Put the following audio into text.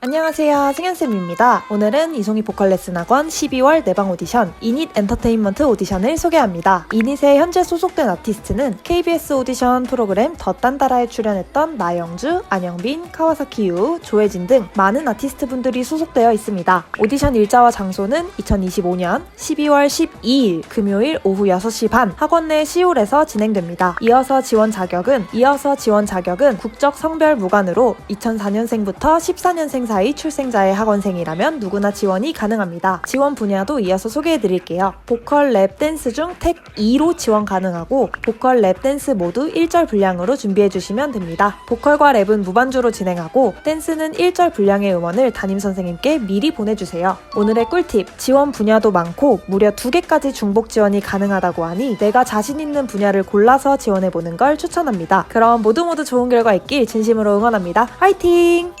안녕하세요. 승현쌤입니다. 오늘은 이송이 보컬 레슨 학원 12월 내방 오디션 이닛 엔터테인먼트 오디션을 소개합니다. 이닛에 현재 소속된 아티스트는 KBS 오디션 프로그램 더 딴따라에 출연했던 나영주, 안영빈, 카와사키 유, 조혜진 등 많은 아티스트 분들이 소속되어 있습니다. 오디션 일자와 장소는 2025년 12월 12일 금요일 오후 6시 반 학원 내 시홀에서 진행됩니다. 이어서 지원 자격은 이어서 지원 자격은 국적 성별 무관으로 2004년생부터 14년생 사이 출생자의 학원생이라면 누구나 지원이 가능합니다. 지원 분야도 이어서 소개해 드릴게요. 보컬 랩 댄스 중 택 2로 지원 가능하고 보컬 랩 댄스 모두 1절 분량으로 준비해 주시면 됩니다. 보컬과 랩은 무반주로 진행하고 댄스는 1절 분량의 음원을 담임 선생님께 미리 보내주세요. 오늘의 꿀팁 지원 분야도 많고 무려 2개까지 중복 지원이 가능하다고 하니 내가 자신 있는 분야를 골라서 지원해 보는 걸 추천합니다. 그럼 모두 모두 좋은 결과 있길 진심으로 응원합니다. 화이팅!